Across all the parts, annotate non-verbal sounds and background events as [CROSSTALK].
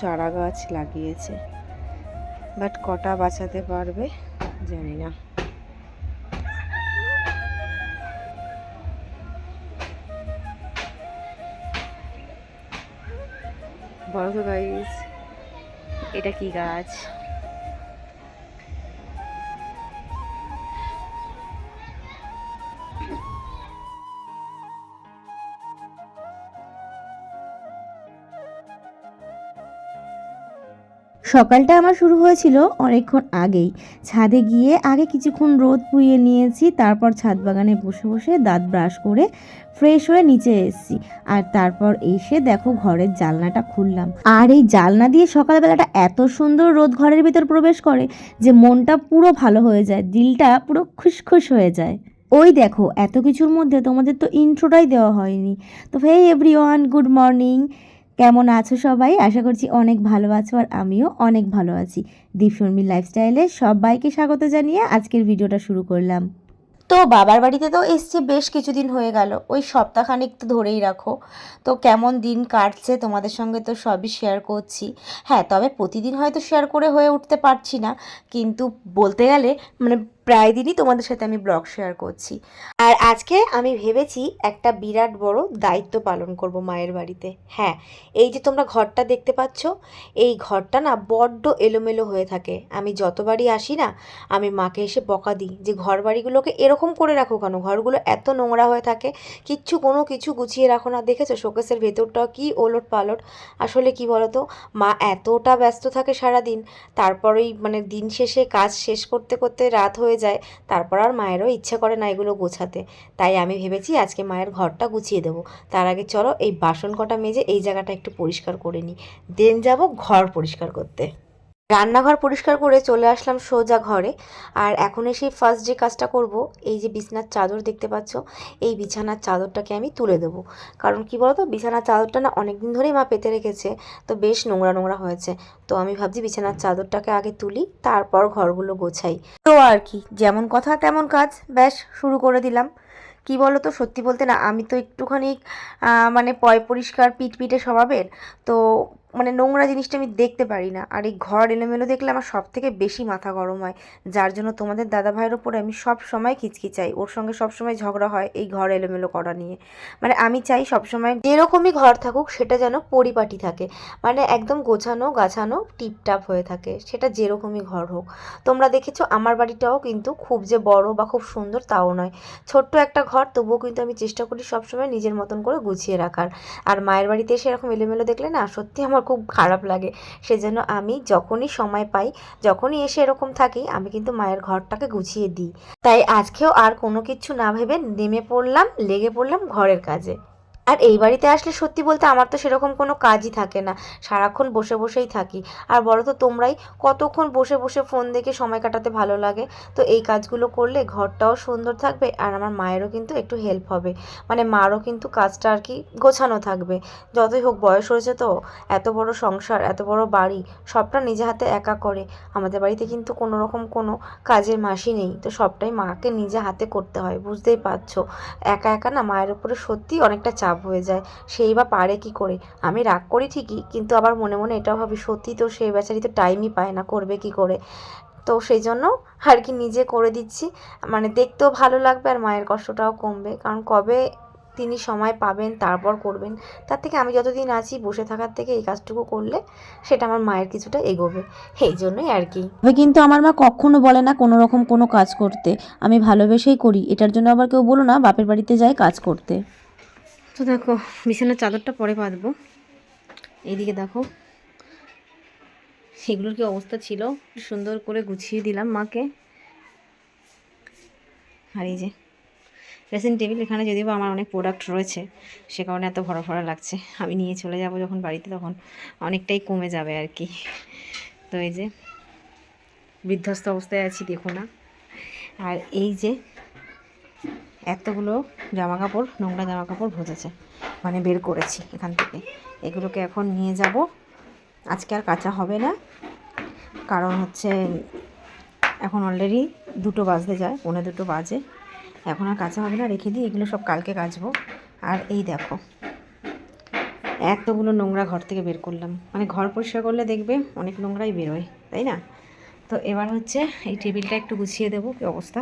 চারা গাছ লাগিয়েছে। বাট কটা বাঁচাতে পারবে জানি না। বলো তো এটা কি গাছ? সকালটা আমার শুরু হয়েছিল অনেকক্ষণ আগেই। ছাদে গিয়ে আগে কিছুক্ষণ রোদ পুইয়ে নিয়েছি, তারপর ছাদ বাগানে বসে বসে দাঁত ব্রাশ করে ফ্রেশ হয়ে নিচে এসেছি। আর তারপর এসে দেখো ঘরের জানলাটা খুললাম। আর এই জানলা দিয়ে সকালবেলাটা এত সুন্দর রোদ ঘরের ভিতর প্রবেশ করে যে মনটা পুরো ভালো হয়ে যায়, দিলটা পুরো খুশখুশ হয়ে যায়। ওই দেখো, এত কিছুর মধ্যে তোমাদের তো ইন্ট্রোটাই দেওয়া হয়নি। তো হে এভরিওয়ান গুড মর্নিং কেমন আছো সবাই? আশা করছি অনেক ভালো আছো আর আমিও অনেক ভালো আছি। দীপশর্মী লাইফস্টাইলে সবাইকে স্বাগত জানিয়ে আজকের ভিডিওটা শুরু করলাম। তো বাবার বাড়িতে তো এসছে, বেশ কিছুদিন হয়ে গেল। ওই সপ্তাহখানেক তো ধরেই রাখো। তো কেমন দিন কাটছে তোমাদের সঙ্গে তো সবই শেয়ার করছি। হ্যাঁ তবে প্রতিদিন হয়তো শেয়ার করে হয়ে উঠতে পারছি না। কিন্তু বলতে গেলে মানে প্রায় দিনই তোমাদের সাথে আমি ব্লগ শেয়ার করছি। আর আজকে আমি ভেবেছি একটা বিরাট বড় দায়িত্ব পালন করব মায়ের বাড়িতে। হ্যাঁ এই যে তোমরা ঘরটা দেখতে পাচ্ছ, এই ঘরটা না বড্ড এলোমেলো হয়ে থাকে। আমি যতবারই আসি না, আমি মাকে এসে বকা দিই যে ঘর বাড়িগুলোকে এরকম করে রাখো কেন? ঘরগুলো এত নোংরা হয়ে থাকে, কিচ্ছু কোনো কিছু গুছিয়ে রাখো না। দেখেছ? শোকেসের ভেতরটাও কি ওলট পালট আসলে কি বলতো, মা এতটা ব্যস্ত থাকে সারাদিন, তারপরেই মানে দিন শেষে কাজ শেষ করতে করতে রাত হয়ে যায়। তারপর আর মায়েরও ইচ্ছে করে না এগুলো গোছাতে। তাই আমি ভেবেছি আজকে মায়ের ঘরটা গুছিয়ে দেবো। তার আগে চলো এই বাসন কটা মেজে এই জায়গাটা একটু পরিষ্কার করে নিই। দেন যাব ঘর পরিষ্কার করতে। রান্নাঘর পরিষ্কার করে চলে আসলাম সোজা ঘরে। আর এখন এসে ফার্স্ট যে কাজটা করব, এই যে বিছানার চাদর দেখতে পাচ্ছ, এই বিছানার চাদরটাকে আমি তুলে দেবো। কারণ কি বলতো, বিছানার চাদরটা না অনেক দিন ধরেই মা পেতে রেখেছে, তো বেশ নোংরা নোংরা হয়েছে। তো আমি ভাবছি বিছানার চাদরটাকে আগে তুলি, তারপর ঘরগুলো গোছাই। তো আর কি, যেমন কথা তেমন কাজ, ব্যাস, শুরু করে দিলাম। কি বলো তো সত্যি বলতে না, আমি তো একটুখানি মানে পয় পরিষ্কার, পিট পিটে স্বভাবের, তো মানে নোংরা জিনিসটা আমি দেখতে পারি না। আর এই ঘর এলোমেলো দেখলে আমার সব থেকে বেশি মাথা গরম হয়। যার জন্য তোমাদের দাদা ভাইয়ের ওপরে আমি সব সময় খিচখিচাই। ওর সঙ্গে সব সময় ঝগড়া হয় এই ঘর এলোমেলো করা নিয়ে। মানে আমি চাই সব সময় যেরকমই ঘর থাকুক সেটা যেন পরিপাটি থাকে। মানে একদম গোছানো, গাছানো, টিপটাপ হয়ে থাকে। সেটা যেরকমই ঘর হোক। তোমরা দেখেছ আমার বাড়িটাও কিন্তু খুব যে বড় বা খুব সুন্দর তাও নয়। ছোট্ট একটা ঘর, তবুও কিন্তু আমি চেষ্টা করি সবসময় নিজের মতন করে গুছিয়ে রাখার। আর মায়ের বাড়িতে এসে এরকম এলোমেলো দেখলে না, সত্যি আমার খুব খারাপ লাগে। সেজন্য আমি যখনই সময় পাই, যখনই এসে এরকম থাকি, আমি কিন্তু মায়ের ঘরটাকে গুছিয়ে দিই। তাই আজকেও আর কোনো কিছু না ভেবে নেমে পড়লাম, লেগে পড়লাম ঘরের কাজে। আর এই বাড়িতে আসলে সত্যি বলতে আমার তো সেরকম কোনো কাজই থাকে না। সারাক্ষণ বসে বসেই থাকি। আর বলো তো তোমরাই কতক্ষণ বসে বসে ফোন দেখে সময় কাটাতে ভালো লাগে। তো এই কাজগুলো করলে ঘরটাও সুন্দর থাকবে আর আমার মায়েরও কিন্তু একটু হেল্প হবে। মানে মারও কিন্তু কাজটা আর কি গোছানো থাকবে। যতই হোক বয়স হয়েছে তো, এত বড় সংসার, এত বড় বাড়ি, সবটা নিজে হাতে একা করে। আমাদের বাড়িতে কিন্তু কোনো রকম কোনো কাজের মাসি নেই। তো সবটাই মাকে নিজে হাতে করতে হয়, বুঝতেই পারছ। একা একা না মায়ের উপরে সত্যি অনেকটা চাপ হয়ে যায়, সেই বা পারে কি করে? আমি রাগ করি ঠিকই, কিন্তু আবার মনে মনে এটাও ভাবি, সত্যি তো সেই বেচারি তো টাইমই পায় না, করবে কি করে? তো সেই জন্য আর কি নিজে করে দিচ্ছি মানে দেখতেও ভালো লাগবে আর মায়ের কষ্টটাও কমবে, কারণ কবে তিনি সময় পাবেন, তারপর করবেন, তার থেকে আমি যতদিন আছি, বসে থাকার থেকে এই কাজটুকু করলে সেটা আমার মায়ের কিছুটা এগোবে এই জন্যই আর কি। কিন্তু আমার মা কখনো বলে না কোনো রকম কোনো কাজ করতে, আমি ভালোবেসেই করি, এটার জন্য আবার কেউ বলো না, বাপের বাড়িতে যাই কাজ করতে। তো দেখো, বিছানার চাদরটা পরে পাতবো এইদিকে দেখো সেগুলোর কি অবস্থা ছিল? সুন্দর করে গুছিয়ে দিলাম মাকে। আর এই যে ড্রেসিং টেবিল এখানে যদিও বা আমার অনেক প্রোডাক্ট রয়েছে, সে কারণে এত ভরা ভরা লাগছে। আমি নিয়ে চলে যাব যখন বাড়িতে, তখন অনেকটাই কমে যাবে আর কি। তো এই যে, বিধ্বস্ত অবস্থায় আছি, দেখো না। আর এই যে এতগুলো জামা কাপড় নোংরা জামা কাপড় ভোজেছে মানে বের করেছি এখান থেকে। এগুলোকে এখন নিয়ে যাব। আজকে আর কাঁচা হবে না, কারণ হচ্ছে এখন অলরেডি দুটো বাজতে যায়, পৌনে দুটো বাজে। এখন আর কাঁচা হবে না, রেখে দিই এগুলো সব কালকে কাচবো। আর এই দেখো, এতগুলো নোংরা ঘর থেকে বের করলাম। মানে ঘর পরিষ্কার করলে দেখবে অনেক নোংরাই বেরোয়, তাই না? তো এবার হচ্ছে এই টেবিলটা একটু গুছিয়ে দেবো, কি অবস্থা?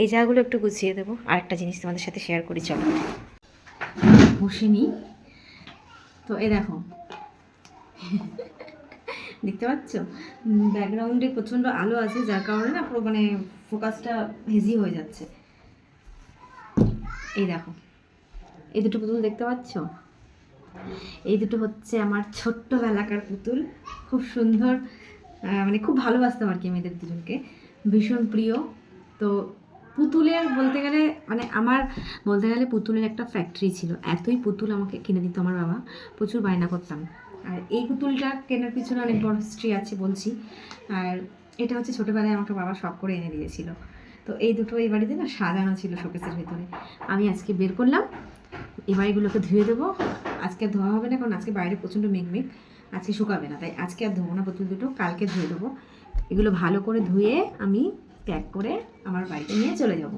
এই জায়গাগুলো একটু গুছিয়ে দেবো আর একটা জিনিস তোমাদের সাথে শেয়ার করি, চলো। বসে নিই তো এ দেখো। দেখতে পাচ্ছ? ব্যাকগ্রাউন্ডে প্রচণ্ড আলো আছে, যার কারণে না পুরো মানে ফোকাসটা হেজি হয়ে যাচ্ছে। এই দেখো। এই দুটো পুতুল দেখতে পাচ্ছ? এই দুটো হচ্ছে আমার ছোট্টবেলাকার পুতুল, খুব সুন্দর মানে খুব ভালোবাসতাম আর কি আমি এদের দুজনকে। ভীষণ প্রিয়। তো পুতুলের বলতে গেলে মানে আমার বলতে গেলে পুতুলের একটা ফ্যাক্টরি ছিল। এতই পুতুল আমাকে কিনে দিত আমার বাবা। প্রচুর বায়না করতাম। আর এই পুতুলটা কেনার পিছনে অনেক বড় হিস্ট্রি আছে বলছি। আর এটা হচ্ছে ছোটোবেলায় আমাকে বাবা শখ করে এনে দিয়েছিল। তো এই দুটো এই বাড়িতে না সাজানো ছিল শোকেসের ভিতরে। আমি আজকে বের করলাম। এবার এগুলোকে ধুয়ে দেবো। আজকে ধোয়া হবে না, কারণ আজকে বাইরে প্রচণ্ড মেঘমেঘ। আজকে শুকাবে না, তাই আজকে আর ধোবো না পুতুল দুটো, কালকে ধুয়ে দেবো। এগুলো ভালো করে ধুয়ে আমি প্যাক করে আমার বাড়িতে নিয়ে চলে যাব।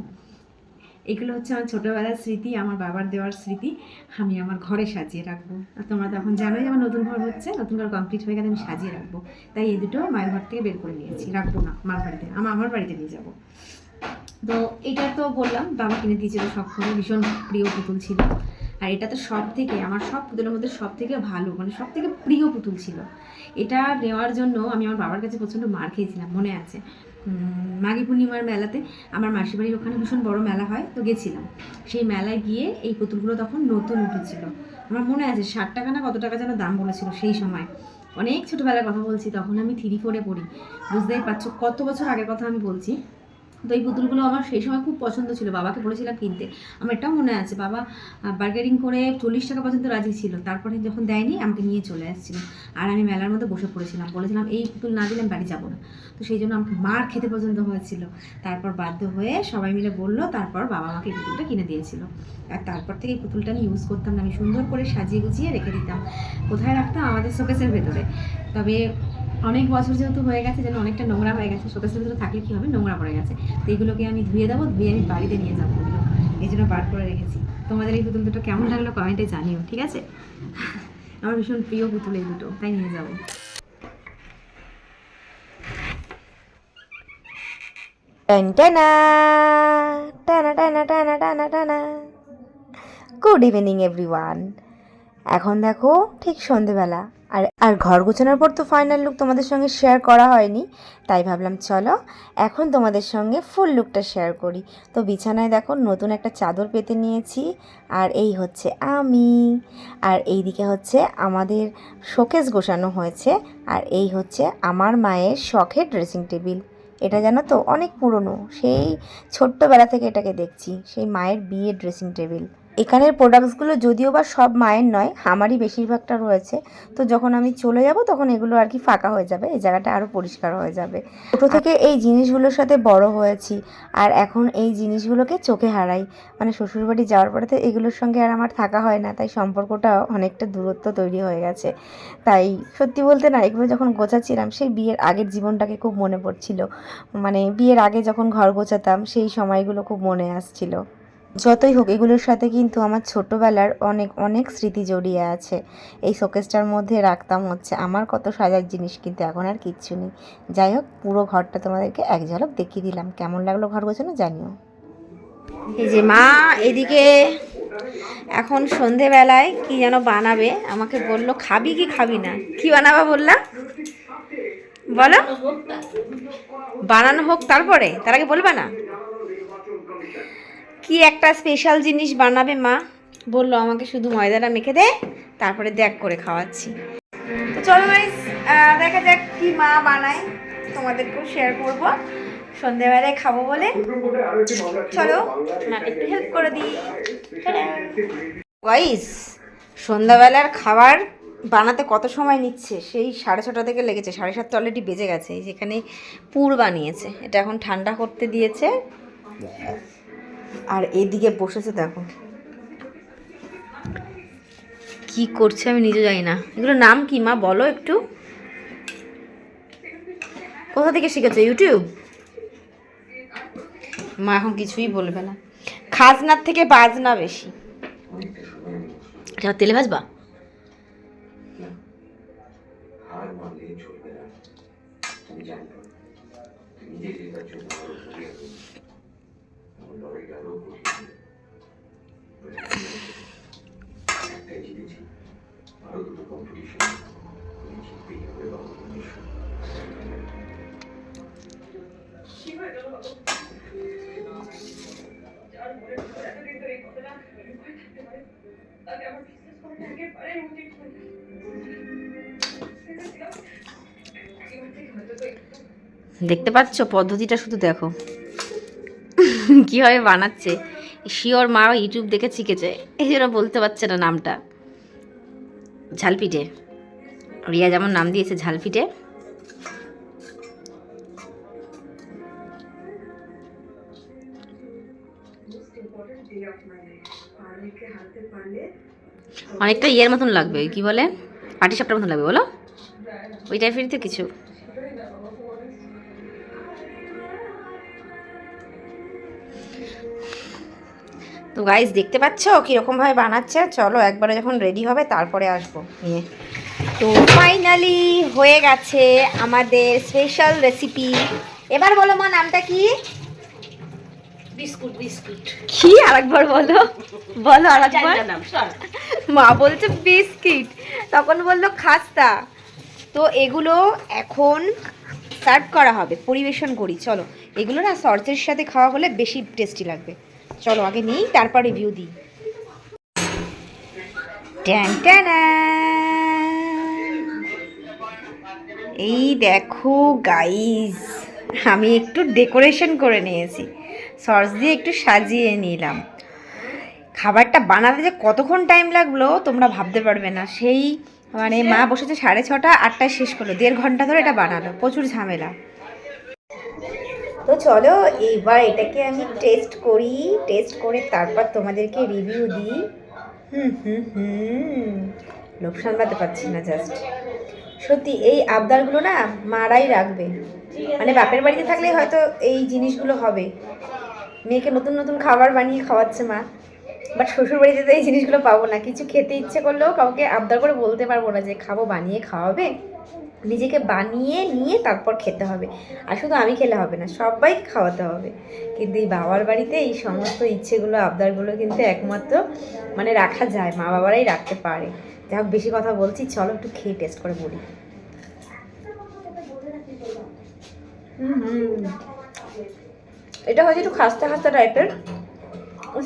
এগুলো হচ্ছে আমার ছোটোবেলার স্মৃতি, আমার বাবার দেওয়ার স্মৃতি, আমি আমার ঘরে সাজিয়ে রাখব। আর তোমরা তো এখন জানোই আমার নতুন ঘর হচ্ছে, নতুন ঘর কমপ্লিট হয়ে গেলে আমি সাজিয়ে রাখব। তাই এই দুটো মায়ের ঘর থেকে বের করে নিয়েছি, রাখব না, মার বাড়িতে আমার আমার বাড়িতে নিয়ে যাব। তো এটা তো বললাম, বাবা কিনে দিয়েছিল সব ভীষণ প্রিয় পুতুল ছিল। আর এটা তো সব থেকে আমার সব পুতুলের মধ্যে সব থেকে ভালো মানে সব থেকে প্রিয় পুতুল ছিল। এটা নেওয়ার জন্য আমি আমার বাবার কাছে প্রচণ্ড মার খেয়েছিলাম, মনে আছে। মাঘী পূর্ণিমার মেলাতে আমার মাসির বাড়ির ওখানে ভীষণ বড় মেলা হয়, তো গেছিলাম। সেই মেলায় গিয়ে এই পুতুলগুলো তখন নতুন উঠেছিল। আমার মনে আছে ষাট টাকা না কত টাকা যেন দাম বলেছিল সেই সময়। অনেক ছোটোবেলার কথা বলছি, তখন আমি থ্রি ফোরে পড়ি। বুঝতেই পারছ, কত বছর আগের কথা আমি বলছি। তো এই পুতুলগুলো আমার সেই সময় খুব পছন্দ ছিল, বাবাকে বলেছিলাম কিনতে। আমার এটাও মনে আছে, বাবা বার্গেনিং করে চল্লিশ টাকা পর্যন্ত রাজি ছিল, তারপরে যখন দেয়নি আমাকে নিয়ে চলে আসছিল। আর আমি মেলার মধ্যে বসে পড়েছিলাম, বলেছিলাম, এই পুতুল না দিলে আমি বাড়ি যাব না। তো সেই জন্য আমাকে মার খেতে পর্যন্ত হয়েছিল। তারপর বাধ্য হয়ে সবাই মিলে বলল, তারপর বাবা আমাকে এই পুতুলটা কিনে দিয়েছিল। আর তারপর থেকে এই পুতুলটা আমি ইউজ করতাম না, আমি সুন্দর করে সাজিয়ে গুছিয়ে রেখে দিতাম। কোথায় রাখতাম? আমাদের শোকেসের ভেতরে। তবে অনেক বছর যেহেতু হয়ে গেছে, যেন অনেকটা নোংরা হয়ে গেছে শোকেসের ভিতরে থাকলে কী হবে? নোংরা পড়ে গেছে। তো এইগুলোকে আমি ধুয়ে দেবো, ধুয়ে আমি বাড়িতে নিয়ে যাব ওগুলো এই জন্য বার করে রেখেছি। তোমাদের এই পুতুল দুটো কেমন লাগল কমেন্টে জানিও, ঠিক আছে? আমার ভীষণ প্রিয় পুতুল এই দুটো, তাই নিয়ে যাব। গুড ইভিনিং এভরিওয়ান এখন দেখো, ঠিক সন্ধেবেলা। আর আর ঘর গোছানোর পর তো ফাইনাল লুক তোমাদের সঙ্গে শেয়ার করা হয়নি, তাই ভাবলাম চলো এখন তোমাদের সঙ্গে ফুল লুকটা শেয়ার করি। তো বিছানায় দেখো নতুন একটা চাদর পেতে নিয়েছি, আর এই হচ্ছে আমি, আর এই দিকে হচ্ছে আমাদের শোকেস গোছানো হয়েছে, আর এই হচ্ছে আমার মায়ের শখের ড্রেসিং টেবিল এটা জানো তো অনেক পুরনো, সেই ছোট্টবেলা থেকে এটাকে দেখছি, সেই মায়ের বিয়ের ড্রেসিং টেবিল এখানের প্রোডাক্টসগুলো যদিও বা সব মায়ের নয় আমারই বেশিরভাগটা রয়েছে। তো যখন আমি চলে যাব তখন এগুলো আর কি ফাঁকা হয়ে যাবে এই জায়গাটা আরও পরিষ্কার হয়ে যাবে। ছোটো থেকে এই জিনিসগুলোর সাথে বড় হয়েছি আর এখন এই জিনিসগুলোকে চোখে হারাই। মানে শ্বশুরবাড়ি যাওয়ার পরে তো এগুলোর সঙ্গে আর আমার থাকা হয় না তাই সম্পর্কটা অনেকটা দূরত্ব তৈরি হয়ে গেছে। তাই সত্যি বলতে না এগুলো যখন গোছাচ্ছিলাম সেই বিয়ের আগের জীবনটাকে খুব মনে পড়ছিল। মানে বিয়ের আগে যখন ঘর গোছাতাম সেই সময়গুলো খুব মনে আসছিল। যতই হোক, এগুলোর সাথে কিন্তু আমার ছোটোবেলার অনেক অনেক স্মৃতি জড়িয়ে আছে। এই শোকেসটার মধ্যে রাখতাম হচ্ছে আমার কত সাজার জিনিস, কিন্তু এখন আর কিচ্ছু নেই। যাই হোক, পুরো ঘরটা তোমাদেরকে এক ঝলক দেখিয়ে দিলাম। কেমন লাগল ঘর গোছানো জানিও। এই যে মা, এদিকে এখন সন্ধেবেলায় কি যেন বানাবে, আমাকে বলল, খাবি কি খাবি না? কি বানাবা বললা? বলো। বানানো হোক তারপরে? তার আগে বলবে না? কি একটা স্পেশাল জিনিস বানাবে মা? বলল আমাকে শুধু ময়দাটা মেখে দে তারপরে দেখ করে খাওয়াচ্ছি। তো চলো আহ, দেখা যাক কি মা বানায়। তোমাদেরকেও শেয়ার করব। সন্ধেবেলায় খাব বলে। চলো একটু হেল্প করে দিই। গাইস সন্ধ্যাবেলার খাবার বানাতে কত সময় নিচ্ছে? সেই সাড়ে ছটা থেকে লেগেছে সাড়ে সাতটা অলরেডি বেজে গেছে। যেখানে পুর বানিয়েছে। এটা এখন ঠান্ডা করতে দিয়েছে। আর এদিকে বসেছে দেখো। কি করছে আমি নিজে জানি না। এগুলোর নাম কি মা? বলো একটু। কোথা থেকে শিখেছে? ইউটিউব মা এখন কিছুই বলবে না। খাজনার থেকে বাজনা বেশি। তেলে ভাজবা? দেখতে পাচ্ছ? পদ্ধতিটা শুধু দেখো। [LAUGHS] কীভাবে বানাচ্ছে? শিওর মা ইউটিউব দেখে শিখেছে এই জন্য বলতে পারছে না নামটা। ঝালপিঠে। রিয়া যেমন নাম দিয়েছে ঝালপিঠে। অনেকটা ইয়ের মতন লাগবে, কি বলে? পাটি সাপটার মতন লাগবে, বলো? ওই টাইপেরই তো কিছু। তো গাইস দেখতে পাচ্ছ কীরকমভাবে বানাচ্ছে? চলো একবারে যখন রেডি হবে তারপরে আসব নিয়ে। তো ফাইনালি হয়ে গেছে আমাদের স্পেশাল রেসিপি এবার বলো মা নামটা কি? Biscuit biscuit. কি? আরেকবার বলো। বলো আরেকবার। মা বলছে বিস্কিট। তখন বলল খাস্তা। তো এগুলো এখন সার্ভ করা হবে পরিবেশন করি। চলো এগুলো না সর্চের সাথে খাওয়া হলে বেশি টেস্টি লাগবে। চলো, আগে নিই, তারপর রিভিউ দিই। এই দেখো গাইস আমি একটু ডেকোরেশন করে নিয়েছি। সস দিয়ে একটু সাজিয়ে নিলাম। খাবারটা বানাতে যে কতক্ষণ টাইম লাগল, তোমরা ভাবতে পারবে না। সেই মানে মা বসেছে সাড়ে ছটা, আটটায় শেষ করল। দেড় ঘণ্টা ধরে এটা বানালো। প্রচুর ঝামেলা। তো চলো, এইবার এটাকে আমি টেস্ট করি। টেস্ট করে তারপর তোমাদেরকে রিভিউ দিই। হুম হুম হুম। লোক সামলাতে পারছি না জাস্ট সত্যি, এই আবদারগুলো না মারাই রাখবে। মানে বাপের বাড়িতে থাকলে হয়তো এই জিনিসগুলো হবে। মেয়েকে নতুন নতুন খাবার বানিয়ে খাওয়াচ্ছে মা। বাট শ্বশুর বাড়িতে তো এই জিনিসগুলো পাবো না। কিছু খেতে ইচ্ছে করলেও কাউকে আবদার করে বলতে পারব না যে খাব, বানিয়ে খাওয়াবে। নিজেকে বানিয়ে নিয়ে তারপর খেতে হবে। আর শুধু আমি খেলে হবে না, সবাইকে খাওয়াতে হবে। কিন্তু এই বাবার বাড়িতে এই সমস্ত ইচ্ছেগুলো, আবদারগুলো কিন্তু একমাত্র মানে রাখা যায়, মা বাবারাই রাখতে পারে। যাই হোক, বেশি কথা বলছি, চলো একটু খেয়ে টেস্ট করে বলি। এটা হচ্ছে একটু খাস্তা খাস্তা টাইপের।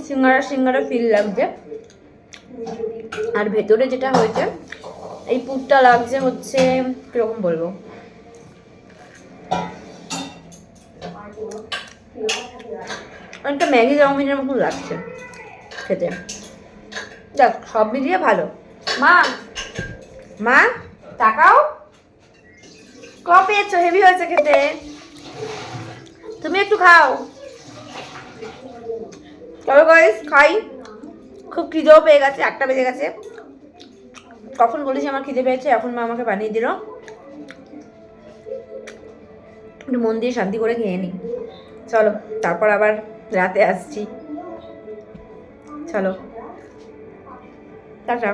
সিঙ্গারা সিঙ্গারা ফিল লাগছে। আর ভেতরে যেটা হয়েছে এই পুরটা লাগছে হচ্ছে কীরকম বলব? অনেকটা ম্যাগি চাউমিনের মতন লাগছে খেতে। দেখ সব মিলিয়ে ভালো। মা! মা? তাকাও। ক পেয়েছ? হেভি হয়েছে খেতে। তুমি একটু খাও। চলো গাইস খাই। খুব খিদেও পেয়ে গেছে একটা বেজে গেছে। কখন বলেছি আমার খিদে পেয়েছে, এখন মা আমাকে বানিয়ে দিল। একটু মন দিয়ে শান্তি করে খেয়ে নিই চলো, তারপর আবার রাতে আসছি। চলো। টাটা।